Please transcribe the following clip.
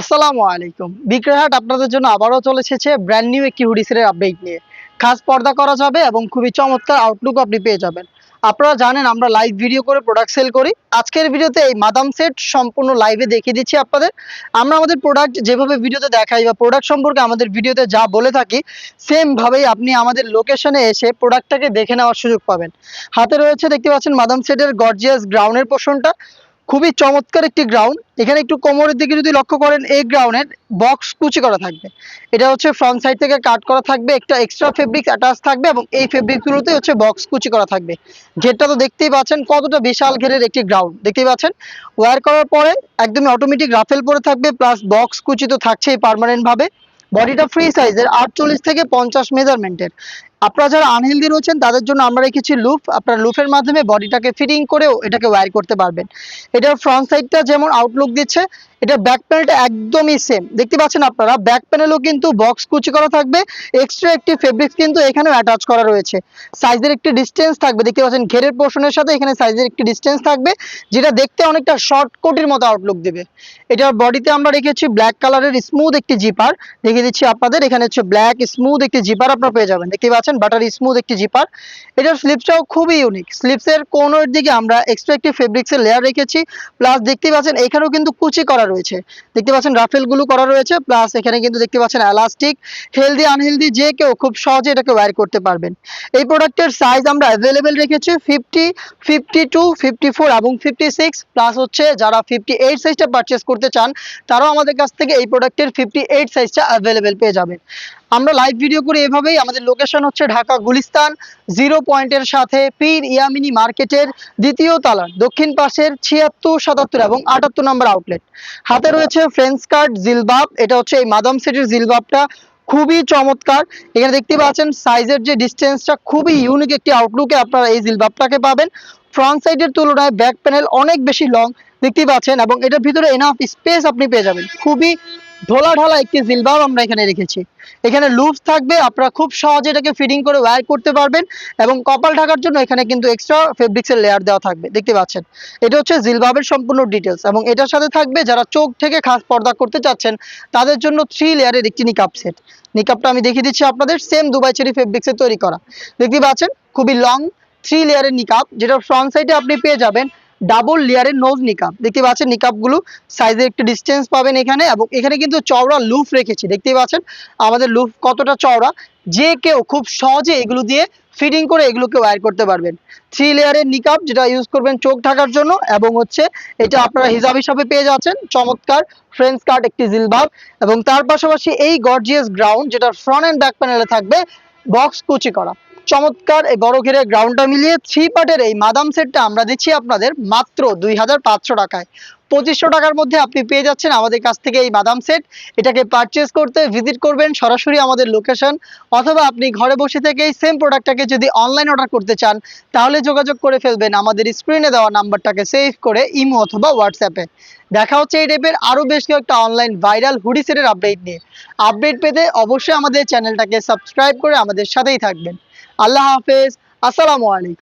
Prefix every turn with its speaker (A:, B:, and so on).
A: আসসালামু আলাইকুম। বিক্রয়হাট আপনাদের জন্য আবারও চলে এসেছে ব্র্যান্ড নিউ একটি হুডিসের আপডেট নিয়ে। খাস পর্দা করা যাবে এবং খুবই চমৎকার আউটলুক আপনি পেয়ে যাবেন। আপনারা জানেন আমরা লাইভ ভিডিও করে প্রোডাক্ট সেল করি। আজকের ভিডিওতে এই মাদাম সেট সম্পূর্ণ লাইভে দেখিয়ে দিচ্ছি আপনাদের। আমরা আমাদের প্রোডাক্ট যেভাবে ভিডিওতে দেখাই বা প্রোডাক্ট সম্পর্কে আমাদের ভিডিওতে যা বলে থাকি সেম ভাবেই আপনি আমাদের লোকেশনে এসে প্রোডাক্টটাকে দেখে নেওয়ার সুযোগ পাবেন। হাতে রয়েছে, দেখতে পাচ্ছেন মাদাম সেটের গর্জিয়াস গ্রাউন্ডের পোর্শনটা খুবই চমৎকার একটি গ্রাউন্ড এখানে একটু কোমরের দিকে যদি লক্ষ্য করেন, এই গ্রাউন্ডের বক্স কুচি করা থাকবে। এটা হচ্ছে ফ্রন্ট সাইড থেকে কাট করা থাকবে, একটা এক্সট্রা ফেব্রিক অ্যাটাচ থাকবে এবং এই ফেব্রিকগুলোতে হচ্ছে বক্স কুচি করা থাকবে। ঘেরটা তো দেখতেই পাচ্ছেন, কতটা বিশাল ঘেরের একটি গ্রাউন্ড দেখতেই পাচ্ছেন? ওয়্যার করার পরে একদমই অটোমেটিক রাফেল পরে থাকবে প্লাস বক্স কুচি তো থাকছেই পার্মানেন্ট ভাবে। বডিটা ফ্রি সাইজের আটচল্লিশ থেকে পঞ্চাশ মেজারমেন্টের আপনারা যারা আনহেলদি রয়েছেন, তাদের জন্য আমরা রেখেছি লুফ আপনার লুফের মাধ্যমে বডিটাকে ফিটিং করেও এটাকে ওয়্যার করতে পারবেন। এটার ফ্রন্ট সাইডটা যেমন আউটলুক দিচ্ছে, এটা ব্যাক প্যানেলটা একদমই সেম দেখতে পাচ্ছেন আপনারা ব্যাক প্যানেলও কিন্তু বক্স কুচি করা থাকবে। এক্সট্রা একটি ফেব্রিক্স কিন্তু এখানেও অ্যাটাচ করা রয়েছে। সাইজের একটি ডিস্টেন্স থাকবে। দেখতে পাচ্ছেন, ঘেরের পোর্শনের সাথে এখানে সাইজের একটি ডিস্টেন্স থাকবে, যেটা দেখতে অনেকটা শর্ট কোটির মতো আউটলুক দেবে। এটার বডিতে আমরা রেখেছি ব্ল্যাক কালারের স্মুথ একটি জিপার দেখিয়ে দিচ্ছি আপনাদের, এখানে হচ্ছে ব্ল্যাক স্মুথ একটি জিপার আপনারা পেয়ে যাবেন। দেখতে পাচ্ছেন বাটার স্মুথ একটি জিপার এটার স্লিপসটাও খুবই ইউনিক স্লিপসের কোনোর দিকে আমরা এক্সট্রা একটি ফেব্রিক্সের লেয়ার রেখেছি। প্লাস দেখতে পাচ্ছেন, এখানেও কিন্তু কুচি করা রয়েছে। দেখতে পাচ্ছেন রাফেলগুলো করা রয়েছে। প্লাস এখানে কিন্তু দেখতে পাচ্ছেন এলাস্টিক হেলদি আনহেলদি যে কেউ খুব সহজে এটাকে ওয়্যার করতে পারবেন। এই প্রোডাক্টের সাইজ আমরা অ্যাভেলেবেল রেখেছি fifty fifty two fifty four এবং ফিফটি সিক্স প্লাস হচ্ছে যারা ফিফটি এইট সাইজটা পারচেস করতে চান, তারাও আমাদের কাছ থেকে এই প্রোডাক্টের ফিফটি এইট সাইজটা অ্যাভেলেবেল পেয়ে যাবেন। আমরা লাইভ ভিডিও করে এভাবেই আমাদের লোকেশন হচ্ছে ঢাকা গুলিস্তান জিরো পয়েন্টের সাথে পীর ইয়ামিনী মার্কেটের দ্বিতীয় তালার, দক্ষিণ পাশের ছিয়াত্তর, সাতাত্তর এবং আটাত্তর নম্বর আউটলেট হাতে রয়েছে ফ্রেন্স কার্ড জিলবাব, এটা হচ্ছে এই মাদাম সেটের জিলবাবটা, খুবই চমৎকার। এখানে দেখতে পাচ্ছেন সাইজের যে ডিস্টেন্সটা খুবই ইউনিক একটি আউটলুকে আপনারা এই জিলবাবটাকে পাবেন। ফ্রন্ট সাইডের তুলনায় ব্যাক প্যানেল অনেক বেশি লং দেখতেই পাচ্ছেন, এবং এটার ভিতরে এনাফ স্পেস আপনি পেয়ে যাবেন। খুবই ঢোলা ঢালা একটি জিলবাব আমরা এখানে রেখেছি। এখানে লুপস থাকবে, আপনারা খুব সহজে এটাকে ফিটিং করে ওয়্যার করতে পারবেন এবং কপাল ঢাকার জন্য এখানে কিন্তু এক্সট্রা ফেব্রিক্সের লেয়ার দেওয়া থাকবে, দেখতে পাচ্ছেন? এটা হচ্ছে জিলবাবের সম্পূর্ণ ডিটেলস এবং এটার সাথে থাকবে যারা চোখ থেকে খাস পর্দা করতে চাচ্ছেন, তাদের জন্য থ্রি লেয়ারের একটি নিকাপ সেট নিকাপটা আমি দেখিয়ে দিচ্ছি আপনাদের সেম দুবাই চেরি ফেব্রিক্সের তৈরি করা। দেখতে পাচ্ছেন? খুবই লং থ্রি লেয়ারের নিকাপ যেটা ফ্রন্ট সাইডে আপনি পেয়ে যাবেন। ডাবল লেয়ারের নোজ নিকাপ দেখতে পাচ্ছেন নিকাপগুলো সাইজের একটু ডিস্টেন্স পাবেন এখানে এবং এখানে কিন্তু চওড়া লুফ রেখেছি। দেখতে পাচ্ছেন আমাদের লুফ কতটা চওড়া? যে কেউ খুব সহজে এগুলো দিয়ে ফিটিং করে এগুলোকে ওয়্যার করতে পারবেন। থ্রি লেয়ারের নিকাপ যেটা ইউজ করবেন চোখ ঢাকার জন্য এবং হচ্ছে এটা আপনারা হিসাব হিসাবে পেয়ে যাচ্ছেন। চমৎকার ফ্রেন্স কার্ড একটি জিলভাব এবং তার পাশাপাশি এই গর্জিয়াস গ্রাউন্ড যেটা ফ্রন্ট অ্যান্ড ব্যাক প্যানেলে থাকবে বক্স কুচি করা। চমৎকার এই বড় ঘিরে গ্রাউন্ডটা মিলিয়ে থ্রি পার্টের এই মাদাম সেটটা আমরা দিচ্ছি আপনাদের মাত্র দুই হাজার পাঁচশো টাকায়। পঁচিশশো টাকার মধ্যে আপনি পেয়ে যাচ্ছেন আমাদের কাছ থেকে এই বাদাম সেট। এটাকে পারচেস করতে ভিজিট করবেন সরাসরি আমাদের লোকেশন অথবা আপনি ঘরে বসে থেকেই সেম প্রোডাক্টটাকে যদি অনলাইন অর্ডার করতে চান, তাহলে যোগাযোগ করে ফেলবেন আমাদের স্ক্রিনে দেওয়া নাম্বারটাকে সেভ করে ইমো অথবা হোয়াটসঅ্যাপে। দেখা হচ্ছে এই টাইপের আরও বেশ কয়েকটা অনলাইন ভাইরাল হুডি সেটের আপডেট নিয়ে। আপডেট পেতে অবশ্যই আমাদের চ্যানেলটাকে সাবস্ক্রাইব করে আমাদের সাথেই থাকবেন। আল্লাহ হাফেজ, আসসালামু আলাইকুম।